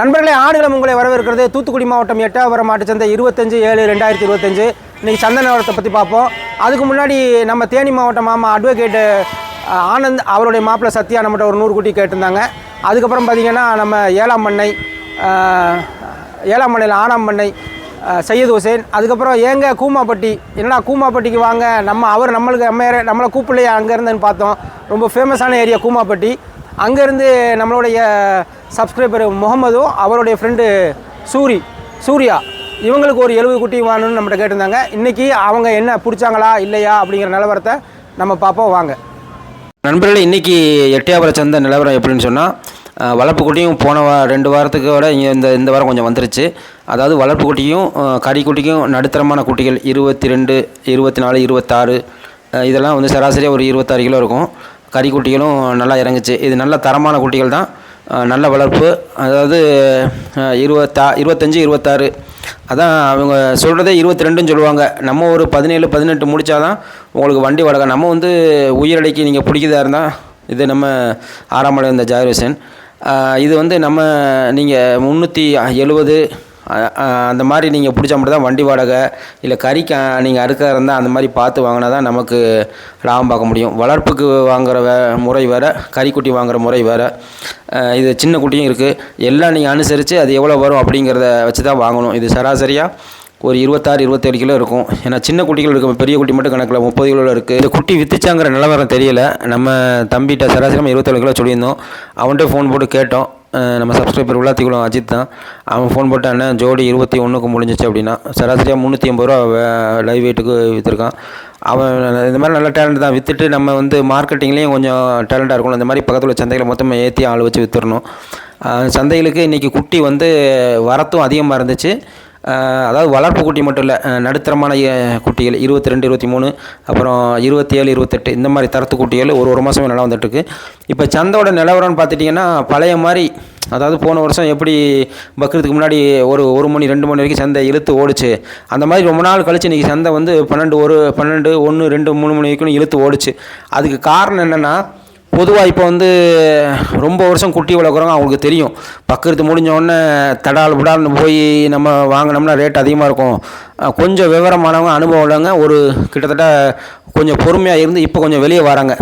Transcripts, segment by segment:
நண்பர்களே ஆடுகளம் உங்களை வரவேற்கிறது. தூத்துக்குடி மாவட்டம் எட்டாபுரம் மாட்டுச்சந்தை இருபத்தஞ்சு ஏழு ரெண்டாயிரத்தி இருபத்தஞ்சு. இன்றைக்கி சந்தை நிலவரத்தை பற்றி பார்ப்போம். அதுக்கு முன்னாடி நம்ம தேனி மாவட்டம் மாமா அட்வொகேட்டு ஆனந்த் அவருடைய மாப்பிள்ளை சத்யா நம்மகிட்ட ஒரு நூறு குட்டி கேட்டிருந்தாங்க. அதுக்கப்புறம் பார்த்திங்கன்னா நம்ம ஏழாம் பண்ணை ஏழாம் பண்ணையில் ஆனாம் பண்ணை சையது ஹுசேன். அதுக்கப்புறம் ஏங்க கூமாப்பட்டி என்னடா கூமாப்பட்டிக்கு வாங்க? நம்ம அவர் நம்மளுக்கு நம்ம நம்மளை கூப்பிடலையே? அங்கே இருந்தேன்னு பார்த்தோம். ரொம்ப ஃபேமஸான ஏரியா கூமாப்பட்டி. அங்கேருந்து நம்மளுடைய சப்ஸ்கிரைபர் முகமதும் அவருடைய ஃப்ரெண்டு சூரி சூர்யா இவங்களுக்கு ஒரு எழுபது குட்டி வாங்கணும்னு நம்மகிட்ட கேட்டிருந்தாங்க. இன்றைக்கி அவங்க என்ன பிடிச்சாங்களா இல்லையா அப்படிங்கிற நிலவரத்தை நம்ம பார்ப்போம் வாங்க. நண்பர்களே இன்றைக்கி எட்டியாபுர சந்தை நிலவரம் எப்படின்னு சொன்னால் வளர்ப்பு குட்டியும் போன வா ரெண்டு வாரத்துக்கு விட இங்கே இந்த இந்த வாரம் கொஞ்சம் வந்துருச்சு. அதாவது வளர்ப்பு குட்டியும் அஹ், கறி குட்டிக்கும் நடுத்தரமான குட்டிகள் இருபத்தி ரெண்டு இருபத்தி நாலு இருபத்தாறு இதெல்லாம் வந்து சராசரியாக ஒரு இருபத்தாறு கிலோ இருக்கும். கறி குட்டிகளும் நல்லா இறங்குச்சு. இது நல்ல தரமான குட்டிகள் தான். நல்ல வளர்ப்பு. அதாவது இருபத்தா இருபத்தஞ்சி இருபத்தாறு. அதான் அவங்க சொல்கிறதே இருபத்தி ரெண்டுன்னு சொல்லுவாங்க. நம்ம ஒரு பதினேழு பதினெட்டு முடித்தாதான் உங்களுக்கு வண்டி வளர்க்க நம்ம வந்து உயிரடைக்கு நீங்கள் பிடிக்கிறதா இருந்தால் இது நம்ம ஆறாம் மலை இந்த ஜாயரேசன் இது வந்து நம்ம நீங்கள் முந்நூற்றி எழுபது அந்த மாதிரி நீங்கள் பிடிச்சா மட்டும் தான் வண்டி வாடகை இல்லை கறிக்கு நீங்கள் அறுக்கிறதா இருந்தால் அந்த மாதிரி பார்த்து வாங்கினா தான் நமக்கு லாபம் பார்க்க முடியும். வளர்ப்புக்கு வாங்குகிற வே முறை வேறு கறிக்குட்டி வாங்குகிற முறை வேறு. இது சின்ன குட்டியும் இருக்குது எல்லாம் நீங்கள் அனுசரித்து அது எவ்வளோ வரும் அப்படிங்கிறத வச்சு தான் வாங்கணும். இது சராசரியாக ஒரு இருபத்தாறு இருபத்தேழு கிலோ இருக்கும். ஏன்னா சின்ன குட்டிகள் இருக்கும் பெரிய குட்டி மட்டும் கணக்கில் முப்பது கிலோ இருக்குது இந்த குட்டி வித்துச்சாங்கிற நிலவரம் தெரியல. நம்ம தம்பிகிட்ட சராசரியாக இருபத்தேழு கிலோ சொல்லியிருந்தோம். அவன்கிட்ட ஃபோன் போட்டு கேட்டோம். நம்ம சப்ஸ்கிரைபர் உள்ளாத்திக்குளம் அஜித் தான். அவன் ஃபோன் போட்டு அண்ணன் ஜோடி இருபத்தி ஒன்றுக்கு முடிஞ்சிச்சு அப்படின்னா சராசரியாக முந்நூற்றி ஐம்பது ரூபா லைவ் வெயிட்டுக்கு விற்றுருக்கான் அவன் இந்த மாதிரி நல்ல டேலண்ட் தான். விற்றுட்டு நம்ம வந்து மார்க்கெட்டிங்லேயும் கொஞ்சம் டேலண்ட்டாக இருக்கணும். இந்த மாதிரி பக்கத்தில் உள்ள சந்தைகளை மொத்தமாக ஏற்றி ஆள் வச்சு விற்றுடணும் சந்தைகளுக்கு இன்றைக்கி குட்டி வந்து வரத்தும் அதிகமாக இருந்துச்சு. அதாவது வளர்ப்பு குட்டி மட்டும் இல்லை நடுத்தரமான குட்டிகள் இருபத்தி ரெண்டு இருபத்தி மூணு அப்புறம் இருபத்தி ஏழு இருபத்தெட்டு இந்த மாதிரி தரத்து குட்டிகள் ஒரு ஒரு மாதமே நிலம் வந்துட்டுருக்கு. இப்போ சந்தையோட நிலவரம்னு பார்த்துட்டிங்கன்னா பழைய மாதிரி அதாவது போன வருஷம் எப்படி பக்ரீத்துக்கு முன்னாடி ஒரு ஒரு மணி ரெண்டு மணி வரைக்கும் சந்தை இழுத்து ஓடுச்சு அந்த மாதிரி ரொம்ப நாள் கழிச்சு இன்றைக்கி சந்தை வந்து பன்னெண்டு ஒரு பன்னெண்டு ஒன்று ரெண்டு மூணு மணி வரைக்கும் இழுத்து ஓடுச்சு. அதுக்கு காரணம் என்னென்னா பொதுவாக இப்போ வந்து ரொம்ப வருஷம் குட்டி வளர்க்குறவங்க அவங்களுக்கு தெரியும். பக்கத்து முடிஞ்ச உடனே தடால் புடால்னு போய் நம்ம வாங்கினோம்னா ரேட் அதிகமாக இருக்கும். கொஞ்சம் விவரமானவங்க அனுபவம் உள்ளவங்க ஒரு கிட்டத்தட்ட கொஞ்சம் பொறுமையாக இருந்து இப்போ கொஞ்சம் வெளியே வராங்க.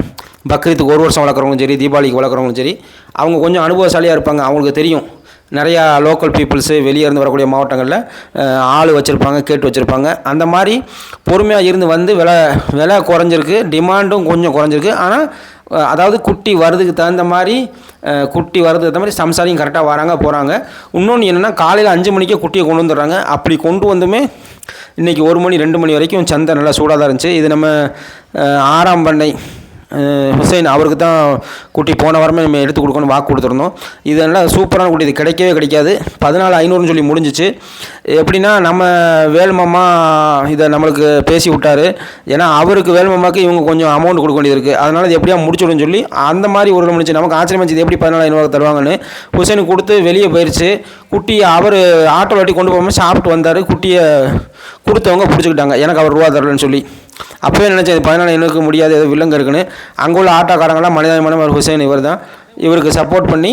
பக்ரீத்துக்கு ஒரு வருஷம் வளர்க்குறவங்களும் சரி தீபாவளிக்கு வளர்க்குறவங்களும் சரி அவங்க கொஞ்சம் அனுபவசாலியாக இருப்பாங்க அவங்களுக்கு தெரியும். நிறையா லோக்கல் பீப்புள்ஸு வெளியே இருந்து வரக்கூடிய மாவட்டங்களில் ஆள் வச்சுருப்பாங்க கேட்டு வச்சுருப்பாங்க. அந்த மாதிரி பொறுமையாக இருந்து வந்து விலை விலை குறைஞ்சிருக்கு டிமாண்டும் கொஞ்சம் குறைஞ்சிருக்கு. ஆனால் அதாவது குட்டி வரதுக்கு தகுந்த மாதிரி குட்டி வரதுக்கு தகுந்த மாதிரி சம்சாரியும் கரெக்டாக வராங்க போகிறாங்க இன்னொன்று என்னென்னா காலையில் அஞ்சு மணிக்கே குட்டியை கொண்டு வந்துடுறாங்க. அப்படி கொண்டு வந்துமே இன்றைக்கி ஒரு மணி ரெண்டு மணி வரைக்கும் சந்தை நல்லா சூடாக தான் இருந்துச்சு. இது நம்ம ஆறாம் பண்ணை ஹுசைன் அவருக்கு தான் குட்டி போன வாரமே நம்ம எடுத்து கொடுக்கணும் வாக்கு கொடுத்துருந்தோம். இதெல்லாம் சூப்பரான குட்டி இது கிடைக்கவே கிடைக்காது. பதினாலு ஐநூறுன்னு சொல்லி முடிஞ்சிச்சு. எப்படின்னா நம்ம வேல்மாமா இதை நம்மளுக்கு பேசி விட்டார். ஏன்னா அவருக்கு வேல்மாமாக்கு இவங்க கொஞ்சம் அமௌண்ட் கொடுக்க வேண்டியது இருக்குது அதனால் இது எப்படியா முடிச்சுடும் சொல்லி அந்த மாதிரி ஒரு முடிச்சு நமக்கு ஆச்சரியமாச்சு எப்படி பதினாலு ஐநூறு தருவாங்கன்னு. ஹுசைனுக்கு கொடுத்து வெளியே போயிடுச்சு குட்டியை அவர் ஆட்டோ வாட்டி கொண்டு போகாமல் சாப்பிட்டு வந்தார். குட்டியை கொடுத்தவங்க பிடிச்சிக்கிட்டாங்க. எனக்கு அவர் ரூபா தரலன்னு சொல்லி. அப்போவே நினச்சேன் இது பதினாலு இவனுக்கு முடியாது ஏதோ வில்லங்க இருக்குன்னு. அங்கே உள்ள ஆட்டோக்காரங்களாம் மனிதாபிமானம் ஹுசைன் இவர் தான் இவருக்கு சப்போர்ட் பண்ணி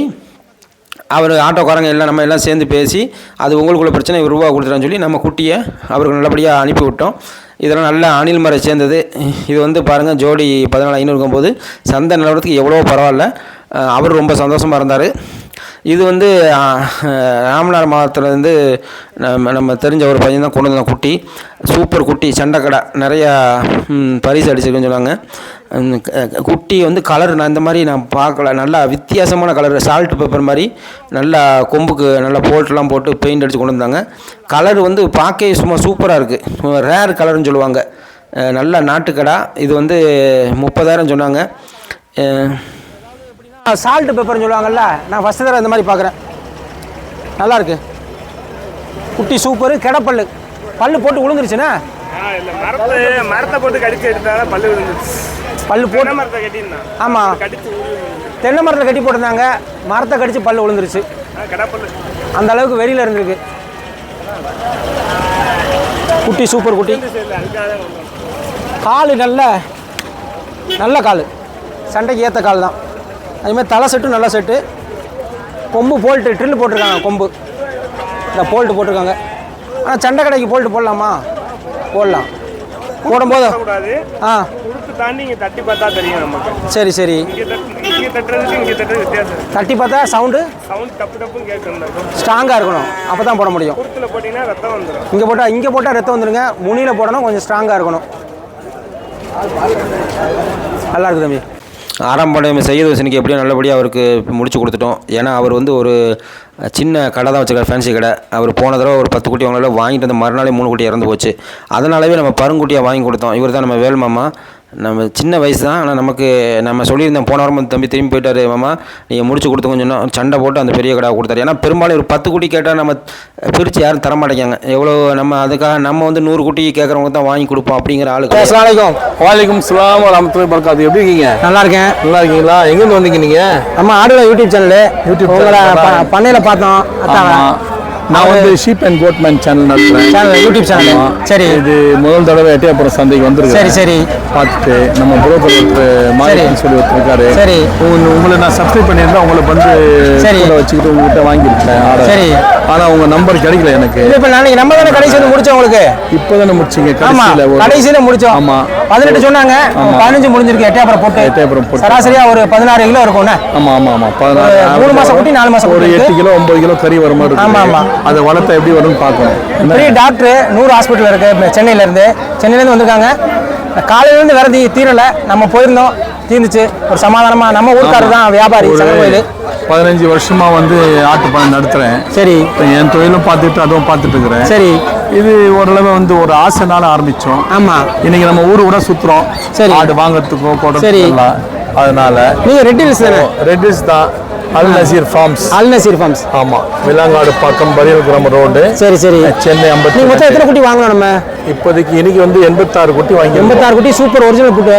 அவர் ஆட்டோக்காரங்க எல்லாம் நம்ம எல்லாம் சேர்ந்து பேசி அது உங்களுக்குள்ள பிரச்சனை இவர் ரூபா கொடுத்துறான்னு சொல்லி நம்ம குட்டியை அவருக்கு நல்லபடியாக அனுப்பி விட்டோம். இதெல்லாம் நல்ல அணில் மறை சேர்ந்தது. இது வந்து பாருங்கள் ஜோடி பதினாலு ஐநூறுக்கும் போது சந்தை நிலவரத்துக்கு எவ்வளோ பரவாயில்ல. அவர் ரொம்ப சந்தோஷமாக இருந்தார். இது வந்து ராமநாடு மாவட்டத்தில் மாவட்டத்துலேருந்து நம்ம நம்ம தெரிஞ்ச ஒரு பையன் தான் கொண்டு வந்த குட்டி. சூப்பர் குட்டி சண்டைக்கடை. நிறையா பரிசு அடிச்சிருக்குன்னு சொன்னாங்க. குட்டி வந்து கலர் நான் இந்த மாதிரி நான் பார்க்கல. நல்லா வித்தியாசமான கலர் சால்ட் பேப்பர் மாதிரி நல்லா கொம்புக்கு நல்லா போல்ட்லாம் போட்டு பெயிண்ட் அடித்து கொண்டு வந்தாங்க. கலர் வந்து பார்க்கவே சும்மா சூப்பராக இருக்குது ரேர் கலர்னு சொல்லுவாங்க. நல்ல நாட்டுக்கடா. இது வந்து முப்பதாயிரம் சொன்னாங்க. சால்ட் பேப்பர்னு சொல்லுவாங்கல்ல நான் ஃபஸ்ட்டு தடவை இந்த மாதிரி பார்க்குறேன். நல்லா இருக்கு குட்டி சூப்பரு கெடப்பல்லு. பல்லு போட்டு விழுந்துருச்சுண்ணே மரத்தை போட்டு கடிச்சு எடுத்தாலும் பல்லு விழுந்துச்சு பல்லு போட்டு மரத்தை கட்டியிருந்தான் ஆமாம். தென்னை மரத்தில் கட்டி போட்டிருந்தாங்க. மரத்தை கடிச்சு பல்லு விழுந்துருச்சு அந்த அளவுக்கு வெறியில் இருந்திருக்கு. குட்டி சூப்பர் குட்டி. கால் நல்ல நல்ல கால். சண்டைக்கு ஏற்ற கால் தான். அதுமாதிரி தலை செட்டும் நல்ல செட்டு. கொம்பு போல்ட்டு ட்ரில் போட்டிருக்காங்க கொம்பு. இந்த போல்ட்டு போட்டிருக்காங்க. ஆனால் சண்டை கடைக்கு போல்ட்டு போடலாமா? போடலாம். போடும்போது ஆ. தட்டி பார்த்தா தெரியும் நமக்கு. சரி சரி. தட்டு பார்த்தா சவுண்டு? ஸ்ட்ராங்காக இருக்கணும். அப்போ தான் போட முடியும். குறுத்துல போட்டீங்கன்னா ரத்தம் வந்துடும் இங்கே போட்டால் இங்கே போட்டால் ரத்தம் வந்துடுங்க முனியில் போடணும் கொஞ்சம் ஸ்ட்ராங்காக இருக்கணும். நல்லா இருக்கு தம்பி. ஆரம்பம் செய்யது வசனுக்கு எப்படியும் நல்லபடியாக அவருக்கு முடிச்சு கொடுத்துட்டோம். ஏன்னா அவர் வந்து ஒரு சின்ன கடை தான் வச்சுருக்காரு ஃபேன்சி கடை. அவர் போன தடவை ஒரு பத்து குட்டி அவங்களால வாங்கிட்டு வந்து மறுநாளே மூணு குட்டி இறந்து போச்சு. அதனாலவே நம்ம பருங்குட்டியாக வாங்கி கொடுத்தோம். இவர் தான் நம்ம வேல்மாமா நம்ம சின்ன வயசு தான் ஆனால் நமக்கு நம்ம சொல்லியிருந்தோம் போன வாரம் தம்பி திரும்பி போயிட்டாரு மாமா நீங்கள் முடிச்சு கொடுத்து கொஞ்சம் சொன்னோம் சண்டை போட்டு அந்த பெரிய கடை கொடுத்தாரு. ஏன்னா பெரும்பாலும் ஒரு பத்து குட்டி கேட்டால் நம்ம பிரித்து யாரும் தர மாட்டேங்காங்க. எவ்வளோ நம்ம அதுக்காக நம்ம வந்து நூறு குட்டி கேட்குறவங்க தான் வாங்கி கொடுப்போம் அப்படிங்கிற ஆளுக்கு. அஸ்லாம் வலைக்கும் சலாம் வரமத்துல்லாஹி வரகாத்து எப்படி இருக்கீங்க? நல்லா இருக்கேன். நல்லா இருக்கீங்களா? எங்கேருந்து வந்தீங்க நீங்க? நம்ம ஆடுல யூடியூப் சேனல். யூடியூப் பண்ணையில பார்த்தோம். அதான். நான் வந்து sheep and goat man channel நடத்துறேன் channel YouTube channel. சரி. இது முதல் தடவை எட்டயபுரம் சந்தைக்கு வந்திருக்கு சரி சரி. பார்த்துட்டு நம்ம புரோக்கர் ஒருத்தர் மாரியன் சொல்லி ஒருத்தர் இருக்காரு சரி. உங்க- உங்களை நான் சப்ஸ்கிரைப் பண்ணியிருந்தா உங்களை வந்து சரி. கூட வச்சுக்கிட்டு உங்ககிட்ட வாங்கியிருக்கேன். சரி. ஆனா உங்க நம்பர் கிடைக்கல எனக்கு. இப்போ நாளைக்கு நம்ம தானே கடைசி வந்து முடிச்சோம் உங்களுக்கு? இப்போதானே முடிச்சீங்க ஆமா. கடைசியில ஒரு- கடைசியில முடிச்சோம். ஆமா. பதினெட்டு சொன்னாங்க. பதினஞ்சு முடிஞ்சிருக்கு எட்டயபுரம் போட்டு. எட்டயபுரம் போட்டு. சராசரியா ஒரு பதினாறு கிலோ இருக்கும்ண்ணே ஆமா ஆமா ஆமா. பதினாறு மூணு மாசம் குட்டி, நாலு மாசம் ஒரு எட்டு கிலோ ஒன்பது கிலோ கறி வர மாதிரி ஆமா, இருக்கு. ஆமா. அதை வளர்த்தா எப்படி வரும்னு பார்க்கணும்? பெரிய டாக்டர் நூறு ஹாஸ்பிட்டல் இருக்கு. இப்ப சென்னையில இருந்து சென்னையில இருந்து வந்திருக்காங்க. காலையில இருந்து வேற தீ- தீரல. நம்ம போயிருந்தோம். தீர்ந்துச்சு ஒரு சமாதானமா நம்ம ஊருக்காரர் தான் வியாபாரி. சங்கர் பதினஞ்சு வருஷமா வந்து ஆட்டு பண்ணை நடத்துறேன். சரி. இப்போ என் தொழிலும் பார்த்துட்டு அதுவும் பார்த்துட்டு இருக்கிறேன். சரி. இது ஓரளவு வந்து ஒரு ஆசைனால ஆரம்பிச்சோம். ஆமா. இன்னைக்கு நம்ம ஊர் கூட சுத்துறோம். சரி. ஆடு வாங்குறதுக்கோ. போடுறதுக்கோ அதனால நீங்க ரெட்டி ஹில்ஸ் ரெட்டிஸ் தான். அல் நசீர் ஃபார்ம்ஸ். அல் நசீர் ஃபார்ம்ஸ். ஆமா விலாங்காடு பக்கம் பரியல் கிராம ரோடு. சரி சரி. சென்னை ஐம்பத்தி நீங்க மொத்தம் எத்தனை குட்டி வாங்கணும் நம்ம? இப்போதைக்கு இன்னைக்கு வந்து எண்பத்தாறு குட்டி வாங்கி எண்பத்தாறு குட்டி சூப்பர் ஒரிஜினல் குட்டி.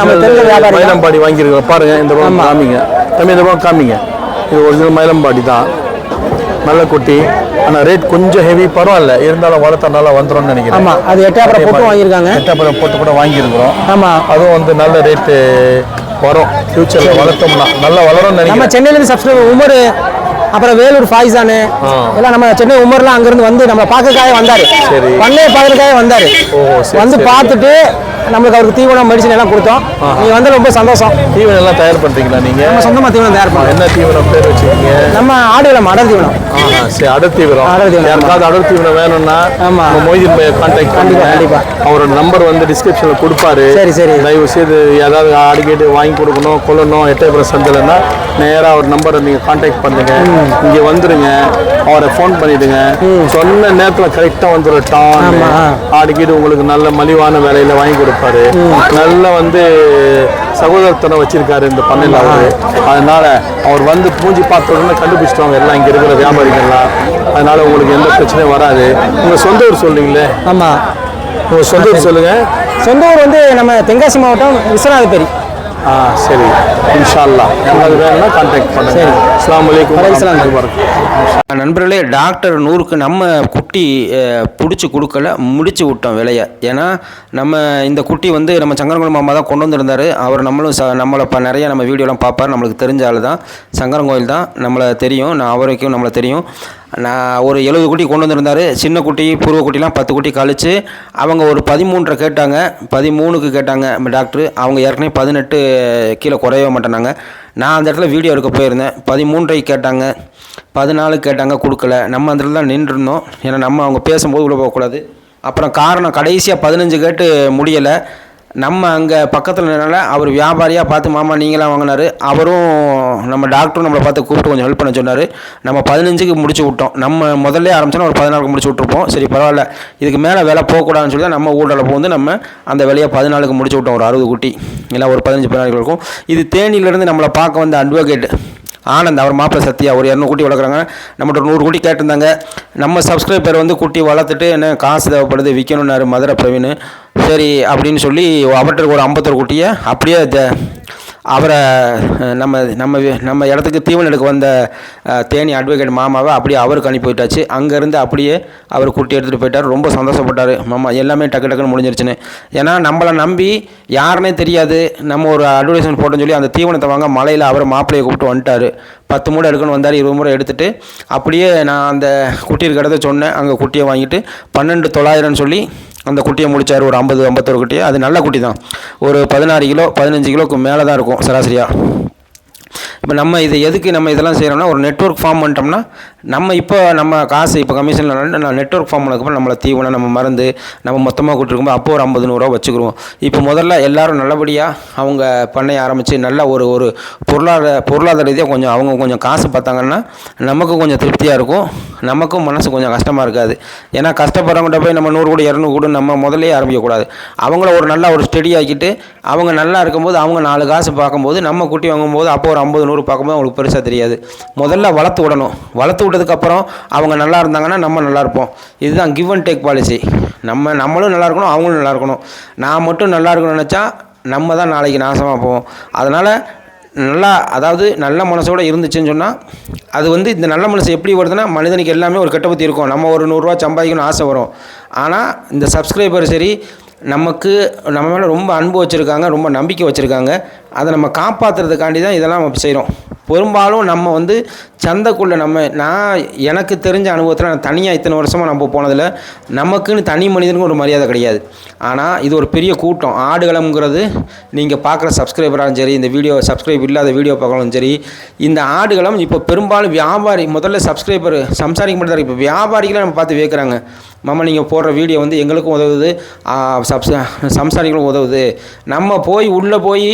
நம்ம தெரிஞ்ச வியாபாரி. மயிலம்பாடி வாங்கியிருக்கிறோம். பாருங்க இந்த பக்கம். காமிங்க. தம்பி இந்த பக்கம் காமிங்க. இது ஒரிஜினல் மயிலம்பாடி தான். நல்ல குட்டி. ஆனால் ரேட் கொஞ்சம் ஹெவி பரவாயில்ல. இருந்தாலும் வளர்த்தா நல்லா வந்துரும்னு நினைக்கிறேன். ஆமா அது எட்டாயிரம் போட்டு வாங்கியிருக்காங்க. எட்டாப்புறம் போட்டு கூட வாங்கியிருக்கிறோம். ஆமா. அதுவும் வந்து நல்ல ரேட்டு வரும். ஃபியூச்சரில் வளர்த்தோம்னா நல்லா வளரும்னு நம்ம நினைக்கிறேன். சென்னையில இருந்து சப்ஸ்கிரைபர் உமர் அப்புறம் வேலூர் ஃபாய்ஸானு. எல்லாம் நம்ம சென்னை உமர்லாம் அங்கிருந்து வந்து நம்ம பார்க்கறதுக்காக வந்தாரு. பண்ணைய பார்க்கறதுக்காக வந்தாரு. வந்து. பார்த்துட்டு நம்மளுக்கு அவருக்கு தீவனம் மெடிசன் எல்லாம் கொடுத்தோம். நீங்க வந்து ரொம்ப சந்தோஷம். தீவனம் எல்லாம் தயார் பண்ணுறீங்களா நீங்கள் நம்ம சொந்தமா தீவனம் தயார் பண்ணோம். என்ன தீவனம் பேர் வச்சுருக்கீங்க? நம்ம ஆடுகளம் அடர் தீவனம். சரி அடர் தீவிரம் அடர் தீவிரம், யாருக்காவது அடர் தீவிரம் வேணும்னா ஆமா. மொய்தீன் பைய கான்டாக்ட் பண்ணுங்க. கண்டிப்பா. அவரோட நம்பர் வந்து டிஸ்கிரிப்ஷனில் கொடுப்பாரு. சரி, சரி. தயவு செய்து ஏதாவது அடிக்கடி வாங்கி கொடுக்கணும் கொள்ளணும் எட்டயபுரம் சந்திலன்னா நேராக அவர் நம்பரை நீங்கள் கான்டாக்ட் பண்ணுங்க. இங்கே வந்துருங்க. அவரை ஃபோன் பண்ணிடுங்க. சொன்ன நேரத்தில் கரெக்டாக வந்துடட்டும் ஆமா. அடிக்கடி உங்களுக்கு நல்ல மலிவான விலையில வாங்கி கொடுப்பாரு. நல்ல வந்து சகோதரத்தனம் வச்சிருக்காரு இந்த பண்ணையில் அவரு. அதனால அவர் வந்து பூஞ்சி பார்த்த உடனே கண்டுபிடிச்சிட்டவங்க எல்லாம் இங்க இருக்கிற வியாபாரிகள்லாம் அதனால உங்களுக்கு எந்த பிரச்சனையும் வராது. உங்க சொந்த ஊர் சொல்றீங்களே? ஆமா. உங்க சொந்த ஊர் சொல்லுங்க. சொந்த ஊர் வந்து நம்ம தென்காசி மாவட்டம் விஸ்வநாதபுரி. ஆ சரி. இன்ஷா அல்லாஹ் யாராவது வேணும்னா கான்டாக்ட் பண்ணுங்க. சரி. அலைக்கும். வலைக்கும். நண்பர்களே டாக்டர் நூறுக்கு நம்ம குட்டி பிடிச்சி கொடுக்கல முடிச்சு விட்டோம் விலையை. ஏன்னா நம்ம இந்த குட்டி வந்து நம்ம சங்கரங்குளம் மாமா தான் கொண்டு வந்திருந்தாரு. அவர் நம்மளும் ச நம்மளை இப்போ நிறைய நம்ம வீடியோலாம் பார்ப்பார். நம்மளுக்கு தெரிஞ்ச ஆள் தான் சங்கரங்கோயில் தான் நம்மளை தெரியும். நான் அவருக்கும் நம்மளை தெரியும். நான் ஒரு எழுபது குட்டி கொண்டு வந்திருந்தாரு. சின்ன குட்டி பூர்வ குட்டிலாம் பத்து குட்டி கழித்து அவங்க ஒரு பதிமூன்றரை கேட்டாங்க. பதிமூணுக்கு கேட்டாங்க நம்ம டாக்டர். அவங்க ஏற்கனவே பதினெட்டு கீழே குறையவே மாட்டேனாங்க. நான் அந்த இடத்துல வீடியோ எடுக்க போயிருந்தேன். பதிமூன்றை கேட்டாங்க. பதினாலு கேட்டாங்க கொடுக்கல. நம்ம அந்த இடத்துல தான் நின்றுருந்தோம். ஏன்னா நம்ம அவங்க பேசும்போது உள்ளே போகக்கூடாது. அப்புறம் காரணம் கடைசியாக பதினஞ்சு கேட்டு முடியலை. நம்ம அங்கே பக்கத்தில் நின்னால அவர் வியாபாரியாக பார்த்து மாமா நீங்களாம் வாங்கினாரு. அவரும் நம்ம டாக்டரும் நம்மளை பார்த்து கூப்பிட்டு கொஞ்சம் ஹெல்ப் பண்ண சொன்னார். நம்ம பதினஞ்சுக்கு முடிச்சு விட்டோம். நம்ம முதல்ல ஆரம்பிச்சோன்னா ஒரு பதினாலுக்கு முடிச்சு விட்ருப்போம் சரி பரவாயில்ல. இதுக்கு மேலே வேலை போகக்கூடாதுன்னு சொல்லி தான் நம்ம ஊரில் வந்து நம்ம அந்த விலையை பதினாலுக்கு முடிச்சு விட்டோம். ஒரு அறுபது குட்டி. இல்லை ஒரு பதினஞ்சு பதினாலு இருக்கும். இது தேனியிலேருந்து நம்மளை பார்க்க வந்த அட்வொகேட் ஆனந்த் அவர் மாப்பிள்ள சத்யா ஒரு இரநூறு குட்டி வளர்க்குறாங்க. நம்மகிட்ட நூறு குட்டி கேட்டிருந்தாங்க. நம்ம சப்ஸ்கிரைபர் வந்து குட்டி வளர்த்துட்டு என்ன காசு தேவைப்படுது விற்கணுன்னாரு மதுரை பிரவீன். சரி அப்படின்னு சொல்லி அவர்கிட்ட ஒரு ஐம்பத்தொரு குட்டியை அப்படியே த- அவரை நம்ம நம்ம நம்ம இடத்துக்கு தீவனம் எடுக்க வந்த தேனி அட்வொகேட் மாமாவை அப்படியே அவருக்கு அனுப்பி போயிட்டாச்சு அங்கேருந்து அப்படியே அவர் குட்டி எடுத்துகிட்டு போயிட்டார். ரொம்ப சந்தோஷப்பட்டார். மாமா எல்லாமே டக்கு டக்குன்னு முடிஞ்சிருச்சுன்னு. ஏன்னா நம்மளை நம்பி யாருனே தெரியாது. நம்ம ஒரு அட்வர்டைஸ்மெண்ட் போட்டோன்னு சொல்லி அந்த தீவனத்தை வாங்க மலையில் அவரை மாப்பிள்ளையை கூப்பிட்டு வந்துட்டார். பத்து மூடை எடுக்கணும்னு வந்தார் இருபது முறை எடுத்துகிட்டு அப்படியே நான் அந்த குட்டி இருக்க இடத்த சொன்னேன். அங்கே குட்டியை வாங்கிட்டு பன்னெண்டு தொள்ளாயிரம்னு சொல்லி அந்த குட்டியை முடித்தார் ஒரு ஐம்பது ஐம்பத்தொரு குட்டியை அது நல்ல குட்டி தான். ஒரு பதினாறு கிலோ பதினஞ்சு கிலோக்கு மேலே தான் இருக்கும் சராசரியாக இப்போ நம்ம இது எதுக்கு நம்ம இதெல்லாம் செய்கிறோம்னா ஒரு நெட்வொர்க் ஃபார்ம் பண்ணிட்டோம்னா நம்ம இப்போ நம்ம காசு இப்போ கமிஷனில் நான் நெட்வொர்க் ஃபார்ம் பண்ணதுக்கப்புறம் நம்மளை தீவனம் நம்ம மருந்து நம்ம மொத்தமாக கொடுத்துருக்கும்போது அப்போ ஒரு ஐம்பது நூறுரூவா வச்சுக்கிருவோம். இப்போ முதல்ல எல்லாரும் நல்லபடியாக அவங்க பண்ணைய ஆரம்பித்து நல்ல ஒரு ஒரு பொருளாதார பொருளாதார ரீதியாக கொஞ்சம் அவங்க கொஞ்சம் காசு பார்த்தாங்கன்னா நமக்கும் கொஞ்சம் திருப்தியாக இருக்கும். நமக்கும் மனசு கொஞ்சம் கஷ்டமாக இருக்காது. ஏன்னா கஷ்டப்படுறவங்கள்ட்ட போய் நம்ம நூறு கூட இரநூறு கூட நம்ம முதல்லே ஆரம்பிக்கக்கூடாது. அவங்கள ஒரு நல்லா ஒரு ஸ்டெடி ஆக்கிட்டு அவங்க நல்லா இருக்கும்போது அவங்க நாலு காசு பார்க்கும்போது நம்ம குட்டி வாங்கும்போது அப்போ ஒரு ஐம்பது நூறு பார்க்கும்போது அவங்களுக்கு பெருசாக தெரியாது. முதல்ல வளர்த்து விடணும். வளர்த்து விட்டதுக்கப்புறம் அவங்க நல்லா இருந்தாங்கன்னா நம்ம நல்லா இருப்போம். இதுதான் கிவ் அண்ட் டேக் பாலிசி நம்ம நம்மளும் நல்லா இருக்கணும் அவங்களும் நல்லா இருக்கணும். நான் மட்டும் நல்லா இருக்கணும்னு நினச்சா நம்ம தான் நாளைக்கு நாசமாக போவோம். அதனால் நல்லா அதாவது நல்ல மனசோட இருந்துச்சுன்னு சொன்னால் அது வந்து இந்த நல்ல மனசு எப்படி வருதுன்னா மனிதனுக்கு எல்லாமே ஒரு கெட்ட பற்றி இருக்கும். நம்ம ஒரு நூறுரூவா சம்பாதிக்கணும்னு ஆசை வரும். ஆனால் இந்த சப்ஸ்கிரைபர் சரி நமக்கு நம்ம மேலே ரொம்ப அன்பு வச்சுருக்காங்க ரொம்ப நம்பிக்கை வச்சுருக்காங்க. அதை நம்ம காப்பாற்றுறதுக்காண்டி தான் இதெல்லாம் நம்ம செய்கிறோம் பெரும்பாலும் நம்ம வந்து சந்தைக்குள்ளே நம்ம நான் எனக்கு தெரிஞ்ச அனுபவத்தில் நான் தனியாக இத்தனை வருஷமாக நம்ம போனதில் நமக்குன்னு தனி மனிதனுக்கு ஒரு மரியாதை கிடையாது. ஆனால் இது ஒரு பெரிய கூட்டம். ஆடுகளம்ங்கிறது நீங்கள் பார்க்குற சப்ஸ்கிரைபராகவும் சரி இந்த வீடியோ சப்ஸ்கிரைப் இல்லாத வீடியோ பார்க்கணும் சரி இந்த ஆடுகளம் இப்போ பெரும்பாலும் வியாபாரி முதல்ல சப்ஸ்கிரைபர் சம்சாரிக்க மட்டும் இப்போ வியாபாரிகளை நம்ம பார்த்து வைக்கிறாங்க மாமா நீங்கள் போடுற வீடியோ வந்து எங்களுக்கும் உதவுது. சப்ஸ் சம்சாரிகளும் உதவுது. நம்ம போய் உள்ளே போய்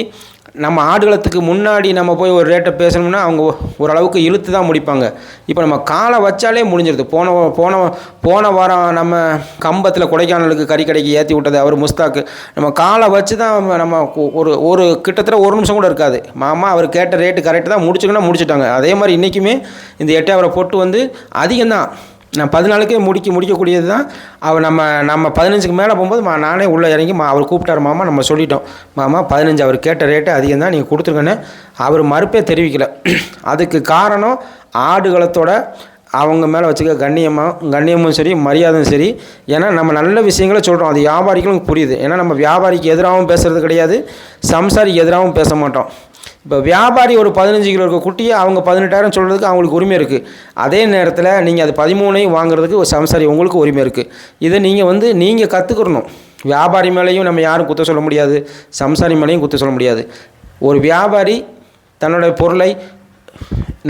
நம்ம ஆடுகளத்துக்கு முன்னாடி நம்ம போய் ஒரு ரேட்டை பேசணும்னா அவங்க ஓரளவுக்கு இழுத்து தான் முடிப்பாங்க. இப்போ நம்ம காலை வச்சாலே முடிஞ்சிருது. போன போன போன வாரம் நம்ம கம்பத்தில் கொடைக்கானலுக்கு கறி கடைக்கு ஏற்றி விட்டது அவர் முஸ்தாக்கு. நம்ம காலை வச்சு தான் நம்ம ஒரு ஒரு கிட்டத்தட்ட ஒரு நிமிஷம் கூட இருக்காது. மாமா அவர் கேட்ட ரேட்டு கரெக்டாக தான் முடிச்சுக்கணும் முடிச்சுட்டாங்க. அதே மாதிரி இன்றைக்குமே இந்த எட்டாயிரம் பொட்டு வந்து அதிகம்தான். நான் பதினாலுக்கே முடிக்க முடிக்கக்கூடியது தான் அவர் நம்ம நம்ம பதினஞ்சுக்கு மேலே போகும்போது மா நானே உள்ளே இறங்கி மா அவர் கூப்பிட்டாரு மாமா நம்ம சொல்லிட்டோம். மாமா பதினஞ்சு அவர் கேட்ட ரேட்டு அதிகம் தான் நீங்கள் கொடுத்துருங்கன்னு. அவர் மறுப்பே தெரிவிக்கலை. அதுக்கு காரணம் ஆடுகளத்தோட அவங்க மேலே வச்சுக்க கண்ணியமாக கண்ணியமும் சரி மரியாதையும் சரி. ஏன்னா நம்ம நல்ல விஷயங்களை சொல்கிறோம் அது வியாபாரிகளும் புரியுது. ஏன்னா நம்ம வியாபாரிக்கு எதிராகவும் பேசுகிறது கிடையாது. சம்சாரிக்கு எதிராகவும் பேச மாட்டோம். இப்போ வியாபாரி ஒரு பதினஞ்சு கிலோ இருக்க குட்டியை அவங்க பதினெட்டாயிரம் சொல்கிறதுக்கு அவங்களுக்கு உரிமை இருக்குது அதே நேரத்தில் நீங்கள் அது பதிமூணையும் வாங்குறதுக்கு ஒரு சம்சாரி உங்களுக்கு உரிமை இருக்குது இதை நீங்கள் வந்து நீங்கள் கற்றுக்கிறணும் வியாபாரி மேலேயும் நம்ம யாரும் குத்த சொல்ல முடியாது. சம்சாரி மேலேயும் குத்த சொல்ல முடியாது. ஒரு வியாபாரி தன்னுடைய பொருளை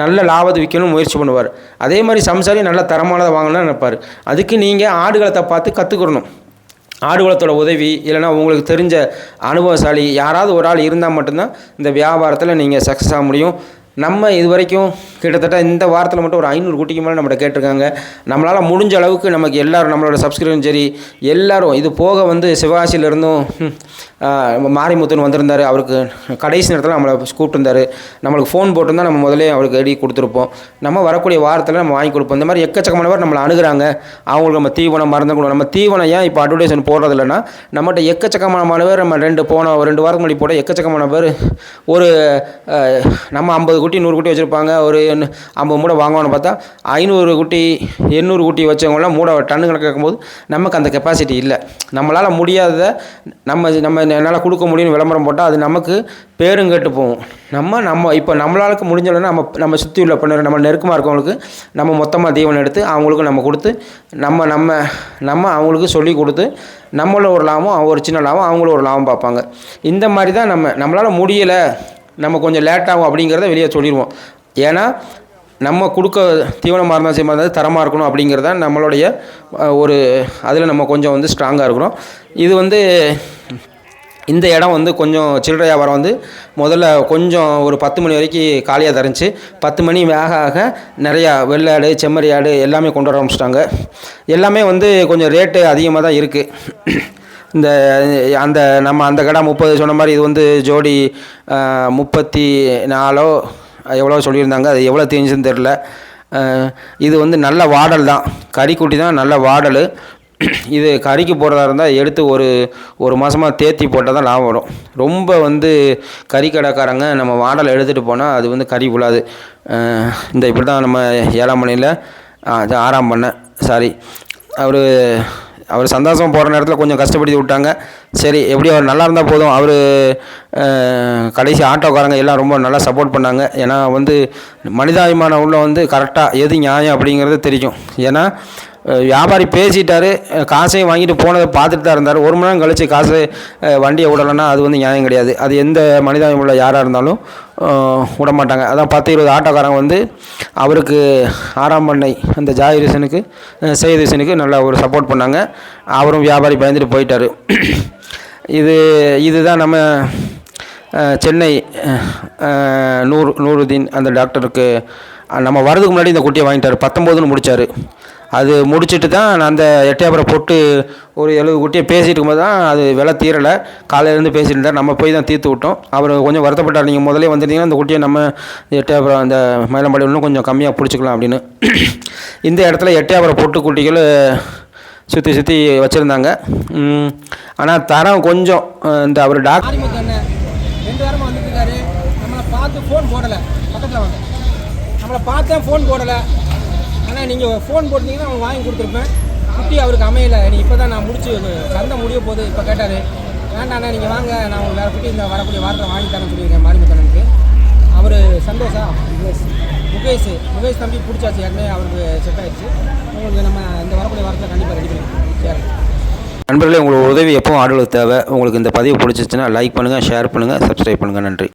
நல்ல லாபத்தை விற்கணும்னு முயற்சி பண்ணுவார். அதே மாதிரி சம்சாரி நல்ல தரமானதை வாங்கணும்னு நினைப்பார். அதுக்கு நீங்கள் ஆடுகளத்தை பார்த்து கற்றுக்கிறணும் ஆடுகளத்தோட உதவி இல்லைன்னா உங்களுக்கு தெரிஞ்ச அனுபவசாலி யாராவது ஒரு ஆள் இருந்தால் மட்டும்தான் இந்த வியாபாரத்தில் நீங்கள் சக்ஸஸ் ஆக முடியும். நம்ம இது வரைக்கும் கிட்டத்தட்ட இந்த வாரத்தில் மட்டும் ஒரு ஐநூறு குட்டிக்கு மேலே நம்மகிட்ட கேட்டிருக்காங்க. நம்மளால் முடிஞ்ச அளவுக்கு நமக்கு எல்லோரும் நம்மளோட சப்ஸ்கிரிப்ஷன் சரி எல்லோரும் இது போக வந்து சிவகாசியிலேருந்தும் மாரிமுத்துன்னு வந்திருந்தார். அவருக்கு கடைசி நேரத்தில் நம்மளை கூப்பிட்டுருந்தாரு. நம்மளுக்கு ஃபோன் போட்டிருந்தா நம்ம முதலே அவருக்கு எழுதி கொடுத்துருப்போம். நம்ம வரக்கூடிய வாரத்தில் நம்ம வாங்கி கொடுப்போம். இந்த மாதிரி எக்கச்சக்கமானவர் நம்மளை அணுகுறாங்க. அவங்களுக்கு நம்ம தீவனம் மறந்து கொடுக்கணும் நம்ம தீவனம் ஏன் இப்போ அட்வர்டைஸ்மெண்ட் போடுறது இல்லைன்னா நம்மகிட்ட எக்கச்சக்கமானவர் நம்ம ரெண்டு போன ஒரு ரெண்டு வாரத்துக்கு முன்னாடி போட எக்கச்சக்கமான பேர் ஒரு நம்ம ஐம்பது குட்டி நூறு குட்டி வச்சுருப்பாங்க. ஒரு ஐம்பது மூடை வாங்குவோன்னு பார்த்தா ஐநூறு குட்டி எண்ணூறு குட்டி வச்சவங்களாம் மூட டன்னு கணக்கு கேட்கும்போது நமக்கு அந்த கெப்பாசிட்டி இல்லை. நம்மளால் முடியாததை நம்ம நம்ம என்னால் கொடுக்க முடியும்னு விளம்பரம் போட்டால் அது நமக்கு பேரும் கெட்டு போகும். நம்ம நம்ம இப்போ நம்மளாலுக்கு முடிஞ்சலைன்னா நம்ம நம்ம சுற்றி உள்ள பண்ண நம்ம நெருக்கமாக இருக்கவங்களுக்கு நம்ம மொத்தமாக தீவனம் எடுத்து அவங்களுக்கு நம்ம கொடுத்து நம்ம நம்ம நம்ம அவங்களுக்கு சொல்லி கொடுத்து நம்மளும் ஒரு லாபம் அவங்க ஒரு சின்ன லாபம் அவங்களும் ஒரு லாபம் பார்ப்பாங்க. இந்த மாதிரி தான் நம்ம நம்மளால் முடியலை நம்ம கொஞ்சம் லேட் ஆகும் அப்படிங்கிறத வெளியே சொல்லிடுவோம் ஏன்னா நம்ம கொடுக்க தீவனமாக இருந்தால் செய்யமா மாதிரி தரமாக இருக்கணும் அப்படிங்கிறத நம்மளுடைய ஒரு அதில் நம்ம கொஞ்சம் வந்து ஸ்ட்ராங்காக இருக்கணும். இது வந்து இந்த இடம் வந்து கொஞ்சம் சில்லறை வியாபாரம் வந்து முதல்ல கொஞ்சம் ஒரு பத்து மணி வரைக்கும் காலியாக தரஞ்சி பத்து மணி ஆக ஆக நிறையா வெள்ளை ஆடு செம்மறி ஆடு எல்லாமே கொண்டு வர ஆரம்பிச்சிட்டாங்க. எல்லாமே வந்து கொஞ்சம் ரேட்டு அதிகமாக தான் இருக்குது இந்த அந்த நம்ம அந்த கடை முப்பது சொன்ன மாதிரி இது வந்து ஜோடி முப்பத்தி நாலோ எவ்வளோ சொல்லியிருந்தாங்க அது எவ்வளோ தெரிஞ்சுன்னு தெரில. இது வந்து நல்ல வாடல் தான். கறிக்குட்டி தான் நல்ல வாடல். இது கறிக்கு போடுறதா இருந்தால் எடுத்து ஒரு ஒரு மாதமாக தேத்தி போட்டால் தான் லாபம் வரும். ரொம்ப வந்து கறி கடைக்காரங்க நம்ம வாடலை எடுத்துகிட்டு போனால் அது வந்து கறி விழாது இந்த இப்படி தான் நம்ம ஏழாம் மணியில் அது ஆறாம் பண்ண சாரி அவர் அவர் சந்தோஷம் போகிற நேரத்தில் கொஞ்சம் கஷ்டப்படுத்தி விட்டாங்க. சரி எப்படி அவர் நல்லா இருந்தால் போதும். அவர் கடைசி ஆட்டோக்காரங்க எல்லாம் ரொம்ப நல்லா சப்போர்ட் பண்ணாங்க. ஏன்னா வந்து மனிதாபிமானம் உள்ள வந்து கரெக்டாக எது நியாயம் அப்படிங்கிறது தெரியும். ஏன்னா வியாபாரி பேசிட்டாரு. காசையும் வாங்கிட்டு போனதை பார்த்துட்டு தான் இருந்தார். ஒரு மணி நேரம் கழித்து காசு வண்டியை விடலைன்னா அது வந்து நியாயம் கிடையாது. அது எந்த மனிதாபிமானம் உள்ள யாராக இருந்தாலும் விட மாட்டாங்க அதான் பத்து இருபது ஆட்டோக்காரங்க வந்து அவருக்கு ஆறாம் பண்ணை அந்த ஜாயிரிசனுக்கு செய்திசனுக்கு நல்லா ஒரு சப்போர்ட் பண்ணாங்க. அவரும் வியாபாரி பயந்துட்டு போயிட்டார். இது இதுதான் நம்ம சென்னை நூறு நூறுதீன் அந்த டாக்டருக்கு நம்ம வரதுக்கு முன்னாடி இந்த குட்டியை வாங்கிட்டார். பத்தொம்போதுன்னு முடித்தார் அது முடிச்சுட்டு தான் நான் அந்த எட்டையாபுரம் போட்டு ஒரு எழுபது குட்டியை பேசிகிட்டு இருக்கும்போது தான் அது விலை தீரலை. காலையிலேருந்து பேசிட்டு இருந்தார். நம்ம போய் தான் தீர்த்து விட்டோம். அவர் கொஞ்சம் வருத்தப்பட்டார். நீங்கள் முதலே வந்திருந்தீங்கன்னா அந்த குட்டியை நம்ம எட்டையாபுரம் அந்த மயிலம்பாடி இன்னும் கொஞ்சம் கம்மியாக பிடிச்சிக்கலாம் அப்படின்னு. இந்த இடத்துல எட்டையாபுரம் பொட்டு குட்டிகள் சுற்றி சுற்றி வச்சுருந்தாங்க. ஆனால் தரம் கொஞ்சம் இந்த அவர் டாக்டர் ரெண்டு வாரமாக வந்துட்டு இருக்காரு. நம்மளை பார்த்து ஃபோன் போடலை. பக்கத்தில் வாங்க. நம்மளை பார்த்தேன் ஃபோன் போடலை. ஆனால் நீங்கள் ஃபோன் போட்டிங்கன்னா அவங்க வாங்கி கொடுத்துருப்பேன். குட்டி அவருக்கு அமையலை. நீ இப்போ தான் நான் முடிச்சு சந்தை முடிய போகுது. இப்போ கேட்டார் வேண்டாண்ணா நீங்கள் வாங்க. நான் உங்களுக்கு வேறு குட்டி இந்த வரக்கூடிய வாரத்தில் வாங்கி தரேன் சொல்லியிருக்கேன் மாரிமுத்து அவர் சந்தோஷா முகேஷ் முகேஷ் முகேஷ் தம்பி பிடிச்சாச்சு. ஏற்கனவே அவருக்கு செட் ஆயிடுச்சு. உங்களுக்கு நம்ம இந்த வரக்கூடிய வாரத்தில் கண்டிப்பாக ரெடி பண்ணி சரி நண்பர்களே உங்களுக்கு உதவி எப்பவும் ஆடுகளுக்கு தேவை. உங்களுக்கு இந்த பதிவு பிடிச்சிச்சுன்னா லைக் பண்ணுங்கள் ஷேர் பண்ணுங்கள் சப்ஸ்கிரைப் பண்ணுங்கள் நன்றி.